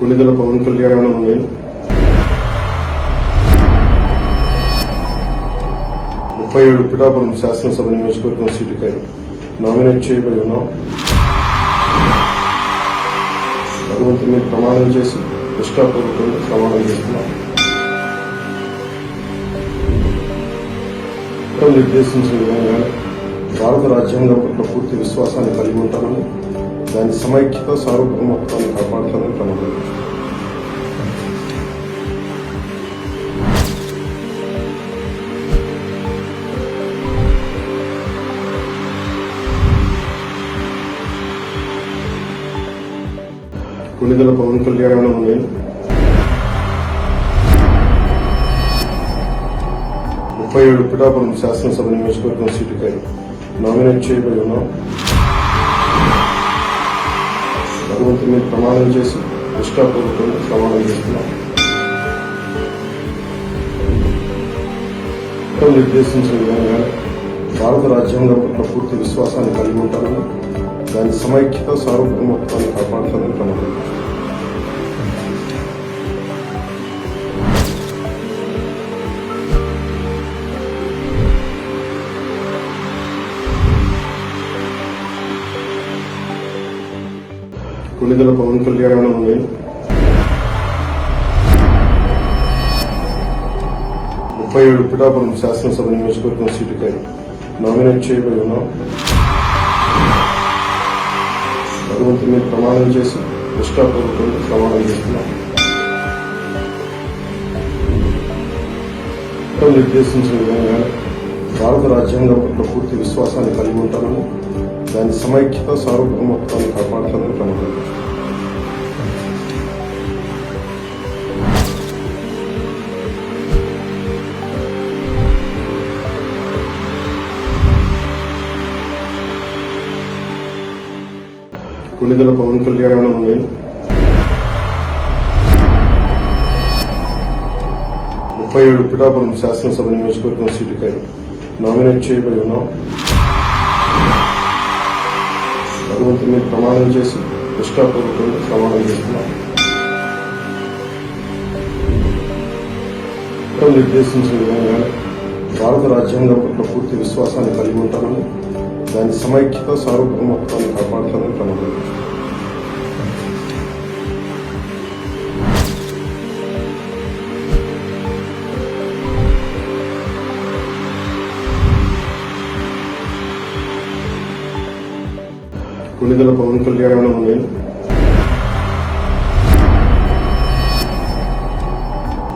కొన్నిదల పవన్ కళ్యాణ్ నేను ముప్పై ఏడు పిఠాపురం శాసనసభ నియోజకవర్గం సీటుకై నామినేట్ చేయబడి ఉన్నాం. భగవంతుని ప్రమాణం చేసి నిష్ఠాపూర్వకంగా ప్రమాణం చేస్తున్నాం. నిర్దేశించిన విధంగా భారత రాజ్యాంగం పట్ల పూర్తి విశ్వాసాన్ని కలిగి ఉంటామని దాని సమైక్యత సార్వభౌమత్వాన్ని కాపాడుతానని ప్రమాణం చేస్తున్నాను. కొన్నిదల పవన్ కళ్యాణ్ ఉంది ముప్పై ఏడు పిఠాపురం శాసనసభ నియోజకవర్గం సీటుకై నామినేట్ చేయబడి ఉన్నాం భగవంతుని మీద ప్రమాణం చేసి నిష్ఠాపూర్వకంగా ప్రమాణం చేస్తున్నాం నిర్దేశించిన విధంగా భారత రాజ్యాంగం పట్ల పూర్తి విశ్వాసాన్ని కలిగి ఉంటానని దాని సమైక్యత సార్వభౌమత్వాన్ని కాపాడుతానని ప్రమాణం. కొన్నిదల పవన్ కళ్యాణ్ ఉంది ముప్పై ఏడు పిఠాపురం శాసనసభ నియోజకవర్గం సీటుకై నామినేట్ చేయబడి ఉన్నాం భగవంతుని మీద ప్రమాణం చేసి నిష్ఠాపూర్వకంగా ప్రమాణం చేస్తున్నాం. నిర్దేశించిన విధంగా భారత రాజ్యాంగం పట్ల పూర్తి విశ్వాసాన్ని కలిగి ఉంటానని దాని సమైక్యత సార్వభౌమత్వాన్ని కాపాడుతానని ప్రమాణం చేస్తున్నాను. కొన్నిదల పవన్ కళ్యాణ్ ఉంది? ముప్పై ఏడు పిఠాపురం శాసనసభ నియోజకవర్గం సీటుకై నామినేట్ చేయబడి ఉన్నాం. భగవంతుని మీద ప్రమాణం చేసి నిష్ఠాపూర్వకంగా ప్రమాణం చేస్తున్నాను నిర్దేశించిన విధంగా భారత రాజ్యాంగం పట్ల పూర్తి విశ్వాసాన్ని కలిగి ఉంటానని దాని సమైక్యత సార్వభౌమత్వాన్ని కాపాడుతానని ప్రమాణం కొన్నిదల పవన్ కళ్యాణ్ నేను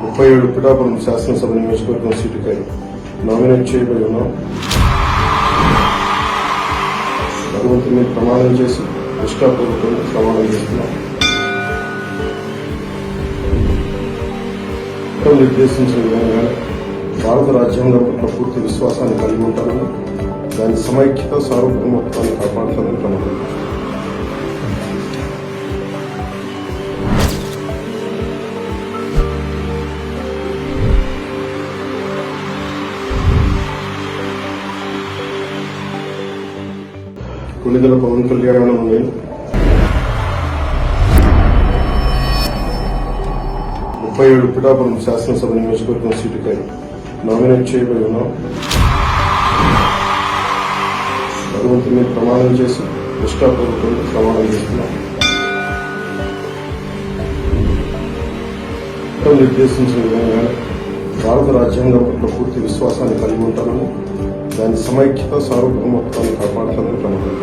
ముప్పై ఏడు పిఠాపురం శాసనసభ నియోజకవర్గం సీటుకై నామినేట్ చేయబడి ఉన్నాం భగవంతుని ప్రమాణం చేసి నిష్ఠాపూర్వకంగా ప్రమాణం చేస్తున్నాం. నిర్దేశించిన విధంగా భారత రాజ్యాంగం పట్ల పూర్తి విశ్వాసాన్ని కలిగి ఉంటానని దాని సమైక్యత సార్వభౌమత్వాన్ని కాపాడుతానని ప్రమాణం. కొన్నిదల పవన్ కళ్యాణ్ నేను ముప్పై ఏడు పిఠాపురం శాసనసభ నియోజకవర్గం సీటుపై నామినేట్ చేయబడి ఉన్నాం భగవంతుని ప్రమాణం చేసి నిష్ఠాపూర్వకంగా ప్రమాణం చేస్తున్నాం. నిర్దేశించిన విధంగా భారత రాజ్యాంగం పట్ల పూర్తి విశ్వాసాన్ని కలిగి ఉంటానని దాని సమైక్యత సార్వభౌమత్వాన్ని కాపాడుతానని ప్రమాణం